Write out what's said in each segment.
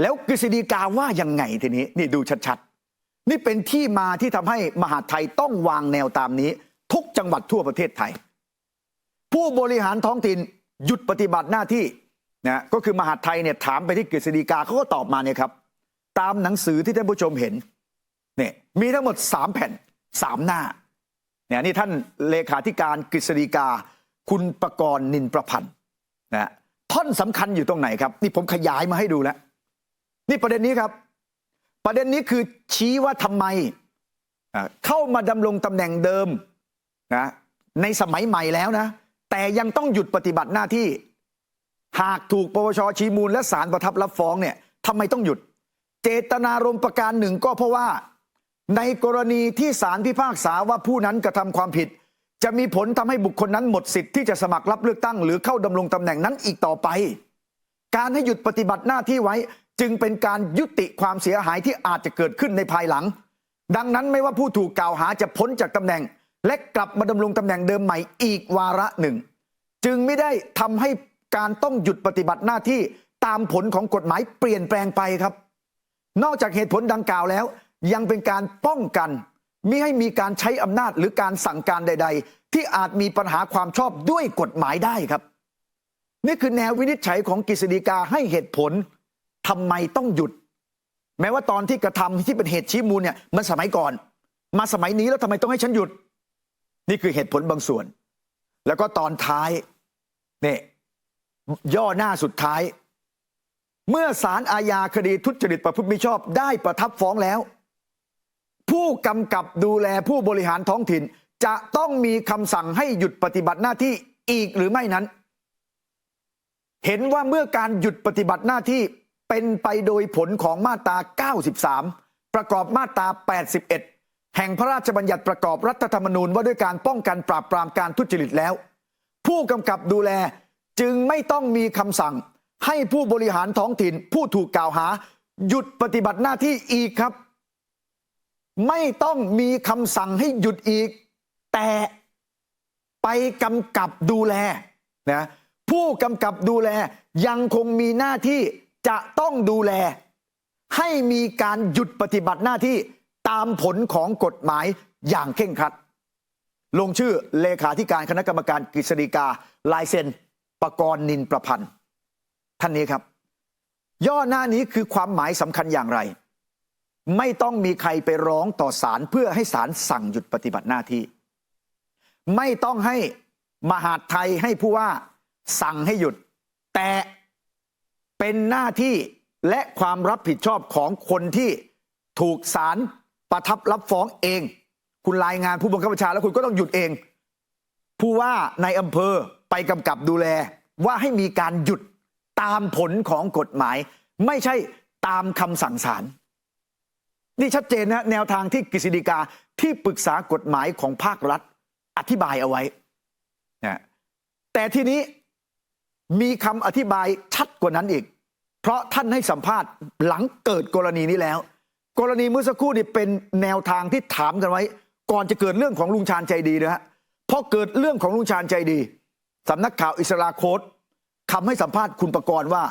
แล้วกฤษฎีกาว่ายังไงทีนี้นี่ดูชัดๆ นี่เป็นที่มาที่ทำให้มหาไทยต้องวางแนวตามนี้ ทุกจังหวัดทั่วประเทศไทย ผู้บริหารท้องถิ่นหยุดปฏิบัติหน้าที่นะก็คือมหาไทยเนี่ยถามไปที่กฤษฎีกาเขาก็ตอบมาเนี่ยครับ ตามหนังสือที่ท่านผู้ชมเห็นเนี่ยมีทั้งหมด 3 แผ่น 3 หน้าเนี่ยนี่ท่านเลขาธิการกฤษฎีกา คุณประกรณ์นินประพันธ์นะท่อนสำคัญอยู่ตรงไหนครับ นี่ผมขยายมาให้ดูแล้ว นี่ประเด็นนี้ครับ ประเด็นนี้คือชี้ว่าทำไมเข้ามาดำรงตำแหน่งเดิมนะในสมัยใหม่แล้วนะ แต่ยังต้องหยุดปฏิบัติหน้าที่ หากถูกปปชชี้มูลและศาลประทับรับฟ้องเนี่ยทำไมต้องหยุด เจตนารมณ์ประการหนึ่งก็เพราะว่า ในกรณีที่ศาลพิพากษาว่าผู้นั้นกระทำความผิด จะมีผลทำให้บุคคลนั้นหมดสิทธิ์ที่จะสมัครรับเลือกตั้ง หรือเข้าดำรงตำแหน่งนั้นอีกต่อไป การให้หยุดปฏิบัติหน้าที่ไว้ จึงเป็นการยุติความเสียหายที่อาจจะเกิดขึ้นในภายหลัง ดังนั้นไม่ว่าผู้ถูกกล่าวหาจะพ้นจากตำแหน่ง และกลับมาดำรงตำแหน่งเดิมใหม่อีกวาระหนึ่ง จึงไม่ได้ทำให้การต้องหยุดปฏิบัติหน้าที่ตามผลของกฎหมายเปลี่ยนแปลงไปครับ นอกจากเหตุผลดังกล่าวแล้ว ยังเป็นการป้องกันมิให้มีการใช้อำนาจหรือการสั่งการใด ๆ ที่อาจมีปัญหาความชอบด้วยกฎหมายได้ครับ นี่คือแนววินิจฉัยของกฤษฎีกาให้เหตุผล ทำไมต้องหยุด แม้ว่าตอนที่กระทำที่เป็นเหตุชี้มูลเนี่ยมันสมัยก่อน มาสมัยนี้แล้วทำไมต้องให้ฉันหยุด นี่คือเหตุผลบางส่วน แล้วก็ตอนท้ายเนี่ยย่อหน้าสุดท้าย เมื่อศาลอาญาคดีทุจริตประพฤติมิชอบได้ประทับฟ้องแล้ว ผู้กำกับดูแลผู้บริหารท้องถิ่น จะต้องมีคำสั่งให้หยุดปฏิบัติหน้าที่อีกหรือไม่นั้น เห็นว่าเมื่อการหยุดปฏิบัติหน้าที่ เป็นไปโดยผลของมาตรา 93 ประกอบมาตรา 81 แห่งพระราชบัญญัติประกอบรัฐธรรมนูญว่าด้วยการป้องกันปราบปรามการทุจริตแล้ว ผู้กำกับดูแลจึงไม่ต้องมีคำสั่ง ให้ผู้บริหารท้องถิ่นผู้ถูกกล่าวหา หยุดปฏิบัติหน้าที่อีกครับ ไม่ต้องมีคำสั่งให้หยุดอีก แต่ไปกำกับดูแลนะผู้กำกับดูแลยังคงมีหน้าที่ จะต้องดูแล ให้มีการหยุดปฏิบัติหน้าที่ตามผลของกฎหมายอย่างเคร่งครัด ลงชื่อเลขาธิการคณะกรรมการกฤษฎีกาลายเซ็นประกรณ์นินประพันธ์ ท่านนี้ครับ ย่อหน้านี้คือความหมายสำคัญอย่างไร ไม่ต้องมีใครไปร้องต่อศาลเพื่อให้ศาลสั่งหยุดปฏิบัติหน้าที่ ไม่ต้องให้มหาดไทยให้ผู้ว่าสั่งให้หยุด แต่ เป็นหน้าที่และความรับผิดชอบของคนที่ถูกศาลประทับรับฟ้องเอง คุณรายงานผู้บังคับบัญชาแล้วคุณก็ต้องหยุดเอง ผู้ว่าในอำเภอไปกำกับดูแลว่าให้มีการหยุดตามผลของกฎหมาย ไม่ใช่ตามคำสั่งศาลนี่ชัดเจนนะแนวทางที่กฤษฎีกาที่ปรึกษากฎหมายของภาครัฐอธิบายเอาไว้นะแต่ทีนี้ มีคำอธิบายชัดกว่านั้นอีก เพราะท่านให้สัมภาษณ์หลังเกิดกรณีนี้แล้ว กรณีเมื่อสักครู่นี่เป็นแนวทางที่ถามกันไว้ ก่อนจะเกิดเรื่องของลุงชาญใจดีนะฮะพอเกิดเรื่องของลุงชาญใจดีสำนักข่าวอิสราโค้ดคำให้สัมภาษณ์คุณประกรณ์ว่า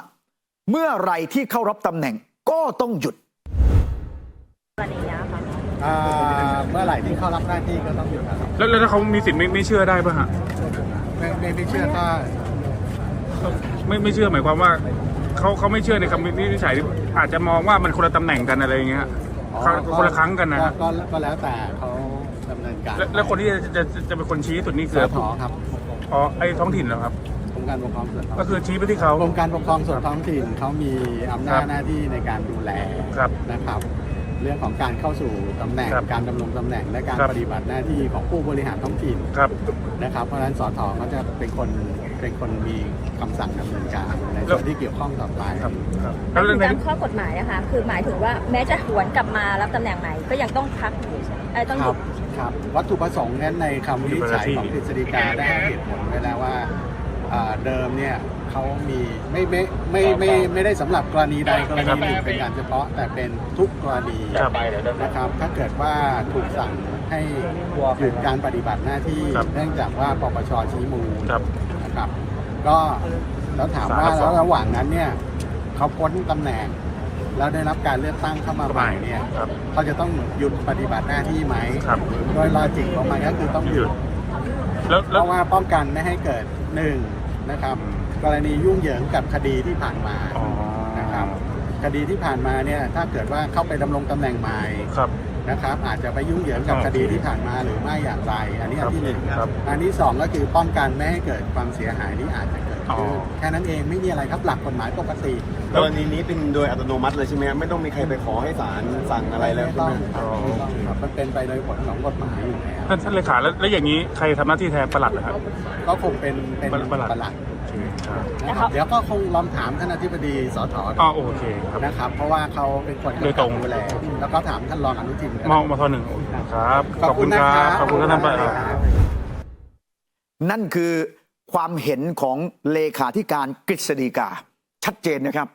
เมื่อไหรที่เข้ารับตำแหน่งก็ต้องหยุด กรณีเนี้ยค่ะอ่าเมื่อไหร่ที่เข้ารับหน้าที่ก็ต้องหยุดนะครับแล้วแล้วถ้าเขามีสิทธิ์ไม่ไม่เชื่อได้ป่ะฮะ ไม่ไม่ไม่เชื่อก็ ไม่ไม่เชื่อหมายความว่าเขาเขาไม่เชื่อในคำวินิจฉัยที่อาจจะมองว่ามันคนละตำแหน่งกันอะไรอย่างเงี้ยฮะเขาคนละครั้งกันนะก็ฮะ ก็ก็แล้วแต่เขาดำเนินการแล้วแล้วคนที่จะจะจะจะเป็นคนชี้สุดนี่สคือทครับอ๋อไอ้ท้องถิ่นเหรอครับ กรมการปกครองส่วนท้องก็คือชี้ไปที่เขา กรมการปกครองส่วนท้องถิ่นเขามีอำนาครัจบหน้าที่ในการดูแลครับนะครับ เรื่องของการเข้าสู่ตำแหน่งครับการดำรงตำแหน่งและการครับ ปฏิบัติหน้าที่ของผู้บริหารท้องถิ่นครับ นะครับ เพราะฉะนั้นสทเขาจะเป็นคน เป็นคนมีคำสั่งดำเนินการในส่วนที่เกี่ยวข้องต่อไป ครับครับแล้แล้ววถึเรื่องงนี้ตามข้อกฎหมายอะค่ะคือหมายถึงว่าแม้จะหวนกลับมารับตำแหน่งใหม่ก็ยังต้องพักอยู่ใช่ไหมเอ้ยต้องคหรัยุบดครับวัตถุประสงค์นั้นในคำวินิจฉัยของกฤษฎีกาได้ให้เหตุผลไว้แล้วว่าอ่าเดิมเนี่ยเขามีไม่ไม่ไม่ไม่ไม่ได้สำหรับกรณีใดกรณีหนึ่งเป็นการเฉพาะ แต่เป็นทุกกรณีครับ นะครับ ถ้าเกิดว่าถูกสั่งให้หยุดการปฏิบัติหน้าที่ครับ เนื่องจากว่าปปชชี้มูล ครับนะครับ ก็แล้วถามว่าศาลรับฟ้แล้องวระหว่างนั้นเนี่ยเขาพ้นตำแหน่ง แล้วได้รับการเลือกตั้งเข้ามาใหม่เนี่ยครับเขาจะต้องหยุดปฏิบัติหน้าที่ไหมครับโดยลอจิกของมันก็คือต้องหหยุยุดดแล้วเพแล้วราะว่าป้องกันไม่ให้เกิดหนึ่งนะครับ กรณียุ่งเหยิงกับคดีที่ผ่านมาอ๋อนะครับคดีที่ผ่านมาเนี่ยถ้าเกิดว่าเข้าไปดำรงตำแหน่งใหม่ครับ นะครับ อาจจะไปยุ่งเหยิงกับโอเคคดีที่ผ่านมาหรือไม่อย่างไร อันนี้คอัรับนที่หนึ่งครับอันที่สองก็คือป้องกันไม่ให้เกิดความเสียหายที่อาจจะเกิดอ๋อขึ้นแค่นั้นเองไม่มีอะไรครับหลักกฎหมายปกติกรณีนี้เป็นโดยอัตโนมัติเลยใช่ไหมครับไม่ต้องมีใครไปขอให้ศาลสั่งอะไรแล้วไม่ใช่ต้ไหอมงครับไม่ต้องครับมันเป็นไปโดยผลของกฎหมายอยู่แล้วท่านท่านเลขาแล้วแล้วอย่างนี้ใครทำหน้าที่แทนประหลัดเหรอครับก็คงเป็นเป็นประหลัด นะครับเดี๋ยวก็คงลองถามท่านอธิบดีสทอ๋อโอเคครับ นะครับ เพราะว่าเขาเป็นคนโดยตรง ดูแลแล้วก็ถามท่านรองอนุทินก็มได้องมาทอหนึ่งครับ ขอบคุณนะคครัรับบขอบคุณครับท่านประหลัดนั่นคือความเห็นของเลขาธิการกฤษฎีกา ชัดเจนนะครับ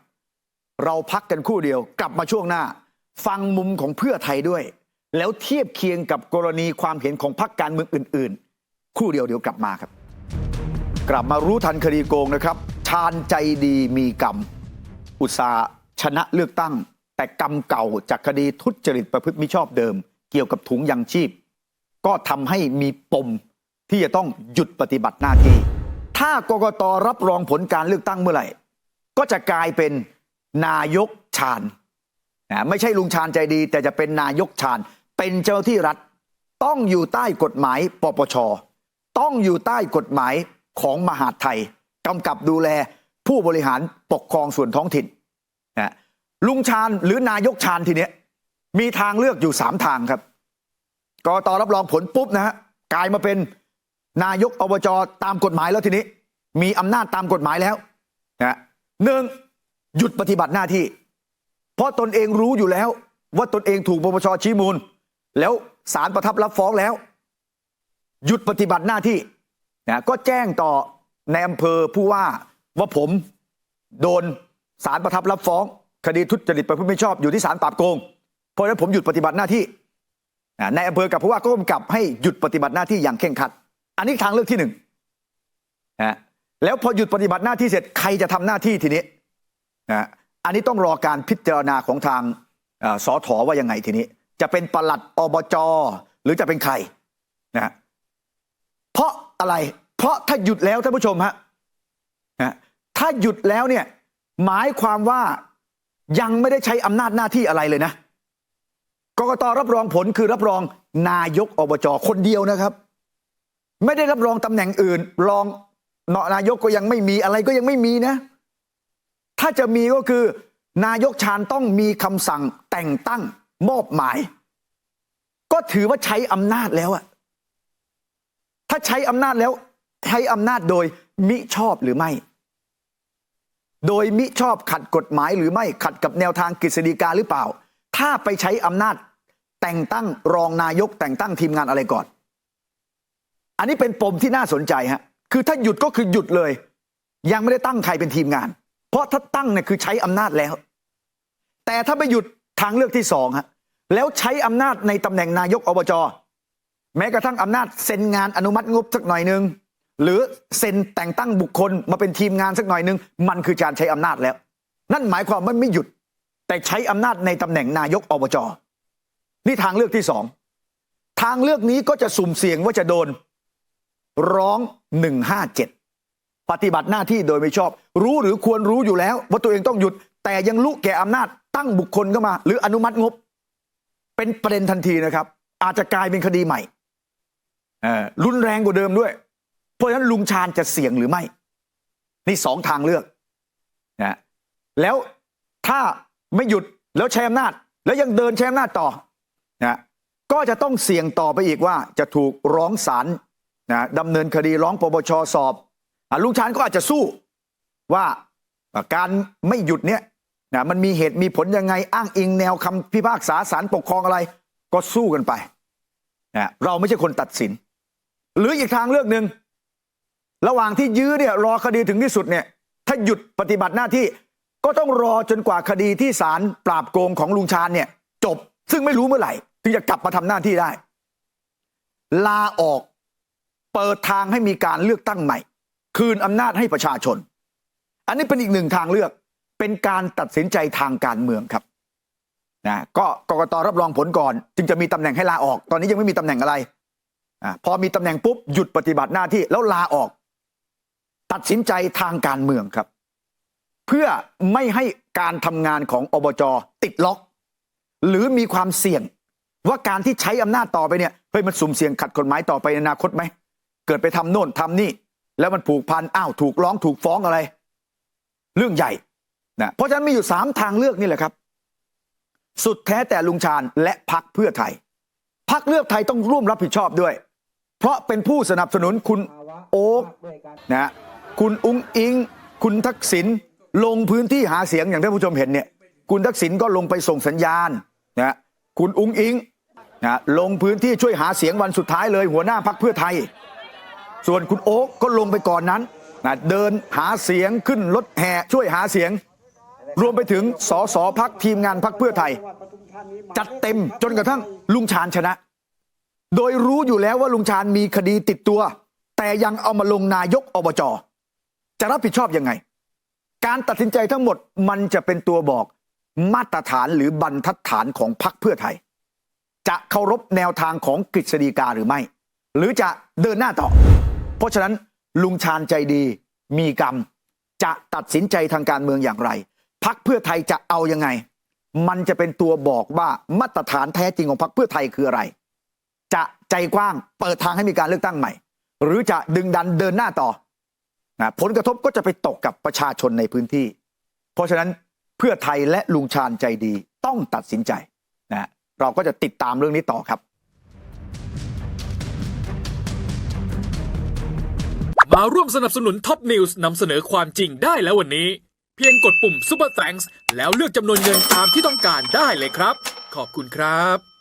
เราพักกันครู่เดียวกลับมาช่วงหน้า ฟังมุมของเพื่อไทยด้วย แล้วเทียบเคียงกับกรณีความเห็นของพรรคการเมืองอื่น ๆ ครู่เดียวเดี๋ยวกลับมาครับ กลับมารู้ทันคดีโกงนะครับ ชาญใจดีมีกรรม อุตสาชนะเลือกตั้ง แต่กรรมเก่าจากคดีทุจริตประพฤติมิชอบเดิม เกี่ยวกับถุงยังชีพ ก็ทำให้มีปมที่จะต้องหยุดปฏิบัติหน้าที่ ถ้ากกตรับรองผลการเลือกตั้งเมื่อไหร่ ก็จะกลายเป็นนายกชาญนะไม่ใช่ลุงชาญใจดี แต่จะเป็นนายกชาญเป็นเจ้าที่รัฐ ต้องอยู่ใต้กฎหมายปปชต้องอยู่ใต้กฎหมาย ของมหาดไทยกำกับดูแลผู้บริหารปกครองส่วนท้องถิ่นนะลุงชาญหรือนายกชาญทีเนี้ยมีทางเลือกอยู่สามทางครับกตรับรองผลปุ๊บนะฮะกลายมาเป็นนายกอบจตามกฎหมายแล้วทีนี้ มีอำนาจตามกฎหมายแล้วนะหนึ่งหยุดปฏิบัติหน้าที่ เพราะตนเองรู้อยู่แล้ว ว่าตนเองถูกปปชชี้มูล แล้วศาลประทับรับฟ้องแล้ว หยุดปฏิบัติหน้าที่ นะก็แจ้งต่อในอำเภอผู้ว่าว่าผมโดนศาลประทับรับฟ้อง คดีทุจริตประพฤติมิชอบอยู่ที่ศาลปราบโกง เพราะฉะนั้นผมหยุดปฏิบัติหน้าที่อ่าในอำเภอกับผู้ว่าก็กำกับให้หยุดปฏิบัติหน้าที่อย่างเคร่งครัด อันนี้ทางเลือกที่หนึ่งนะแล้วพอหยุดปฏิบัติหน้าที่เสร็จใครจะทำหน้าที่ทีนี้นะอันนี้ต้องรอการพิจารณาของทางอ่อสอถอว่ายังไงทีนี้ จะเป็นปลัดอบจหรือจะเป็นใครนะเพราะ อะไร เพราะถ้าหยุดแล้วท่านผู้ชมฮะถ้าหยุดแล้วเนี่ยหมายความว่ายังไม่ได้ใช้อำนาจหน้าที่อะไรเลยนะกกตรับรองผลคือรับรองนายกอบจคนเดียวนะครับ ไม่ได้รับรองตำแหน่งอื่น รองเนาะนายกก็ยังไม่มีอะไรก็ยังไม่มีนะ ถ้าจะมีก็คือ นายกชาญต้องมีคำสั่งแต่งตั้งมอบหมาย ก็ถือว่าใช้อำนาจแล้วอะ ถ้าใช้อำนาจแล้วใช้อำนาจโดยมิชอบหรือไม่ โดยมิชอบขัดกฎหมายหรือไม่ขัดกับแนวทางกฤษฎีกาหรือเปล่า ถ้าไปใช้อำนาจแต่งตั้งรองนายกแต่งตั้งทีมงานอะไรก่อน อันนี้เป็นปมที่น่าสนใจฮะคือถ้าหยุดก็คือหยุดเลย ยังไม่ได้ตั้งใครเป็นทีมงาน เพราะถ้าตั้งเนี่ยคือใช้อำนาจแล้ว แต่ถ้าไปหยุดทางเลือกที่สองฮะแล้วใช้อำนาจในตำแหน่งนายกอบจ แม้กระทั่งอำนาจเซ็นงานอนุมัติงบสักหน่อยหนึ่งหรือเซ็นแต่งตั้งบุคคลมาเป็นทีมงานสักหน่อยหนึ่งมันคือการใช้อำนาจแล้ว นั่นหมายความว่าไม่หยุด แต่ใช้อำนาจในตำแหน่งนายกอบจนี่ทางเลือกที่สองทางเลือกนี้ก็จะสุ่มเสี่ยงว่าจะโดน ร้อง 157 ปฏิบัติหน้าที่โดยไม่ชอบ รู้หรือควรรู้อยู่แล้ว ว่าตัวเองต้องหยุด แต่ยังลุกแก่อำนาจตั้งบุคคลเข้ามา หรืออนุมัติงบ เป็นประเด็นทันทีนะครับ อาจจะกลายเป็นคดีใหม่ รุนแรงกว่าเดิมด้วย เพราะฉะนั้นลุงชาญจะเสี่ยงหรือไม่ นี่สองทางเลือกนะแล้วถ้าไม่หยุดแล้วใช้อำนาจ แล้วยังเดินใช้อำนาจต่อนะก็จะต้องเสี่ยงต่อไปอีกว่าจะถูกร้องศาลนะดำเนินคดีร้องปปชสอบอลุงชาญก็อาจจะสู้ว่าการไม่หยุดเนี่ยนะมันมีเหตุมีผลยังไงอ้างอิงแนวคำพิพากษาศาลปกครองอะไร ก็สู้กันไปนะเราไม่ใช่คนตัดสิน หรืออีกทางเลือกหนึ่งระหว่างที่ยื้อเนี่ยรอคดีถึงที่สุดเนี่ยถ้าหยุดปฏิบัติหน้าที่ก็ต้องรอจนกว่าคดีที่ศาลปราบโกงของลุงชาญเนี่ย จบซึ่งไม่รู้เมื่อไหร่ ถึงจะกลับมาทำหน้าที่ได้ ลาออกเปิดทางให้มีการเลือกตั้งใหม่ คืนอำนาจให้ประชาชน อันนี้เป็นอีกหนึ่งทางเลือกเป็นการตัดสินใจทางการเมืองครับนะก็กกตรับรองผลก่อน จึงจะมีตำแหน่งให้ลาออก ตอนนี้ยังไม่มีตำแหน่งอะไร พอมีตำแหน่งปุ๊บหยุดปฏิบัติหน้าที่แล้วลาออก ตัดสินใจทางการเมืองครับ เพื่อไม่ให้การทำงานของอบจติดล็อก หรือมีความเสี่ยง ว่าการที่ใช้อำนาจต่อไปเนี่ยเฮ้ยมันสุ่มเสี่ยงขัดกฎหมายต่อไปในอนาคตไหมเกิดไปทำโน่นทำนี่ แล้วมันผูกพันอ้าวถูกร้องถูกฟ้องอะไร เรื่องใหญ่นะเพราะฉะนั้นมีอยู่สามทางเลือกนี่แหละครับ สุดแท้แต่ลุงชาญและพักเพื่อไทยพักเลือกไทยต้องร่วมรับผิดชอบด้วย เพราะเป็นผู้สนับสนุนคุณโอ๊กนะคุณอุ้งอิง คุณทักษิณลงพื้นที่หาเสียงอย่างท่านผู้ชมเห็นเนี่ย คุณทักษิณก็ลงไปส่งสัญญาณนะคุณอุ้งอิงนะลงพื้นที่ช่วยหาเสียงวันสุดท้ายเลย หัวหน้าพักเพื่อไทย ส่วนคุณโอ๊กก็ลงไปก่อนนั้นนะเดินหาเสียงขึ้นรถแห่ช่วยหาเสียง รวมไปถึงสสพักทีมงานพักเพื่อไทย จัดเต็มจนกระทั่งลุงชาญชนะ โดยรู้อยู่แล้วว่าลุงชาญมีคดีติดตัว แต่ยังเอามาลงนายกอบจจะรับผิดชอบยังไง การตัดสินใจทั้งหมดมันจะเป็นตัวบอกมาตรฐานหรือบรรทัดฐานของพรรคเพื่อไทย จะเคารพแนวทางของกฤษฎีกาหรือไม่ หรือจะเดินหน้าต่อ เพราะฉะนั้นลุงชาญใจดีมีกรรม จะตัดสินใจทางการเมืองอย่างไรพักเพื่อไทยจะเอายังไง มันจะเป็นตัวบอกว่ามาตรฐานแท้จริงของพรรคเพื่อไทยคืออะไร จะใจกว้างเปิดทางให้มีการเลือกตั้งใหม่ หรือจะดึงดันเดินหน้าต่อนะผลกระทบก็จะไปตกกับประชาชนในพื้นที่ เพราะฉะนั้นเพื่อไทยและลุงชาญใจดีต้องตัดสินใจนะเราก็จะติดตามเรื่องนี้ต่อครับ มาร่วมสนับสนุนท็อปนิวส์นำเสนอความจริงได้แล้ววันนี้ เพียงกดปุ่ม Super Thanks แล้วเลือกจำนวนเงินตามที่ต้องการได้เลยครับ ขอบคุณครับ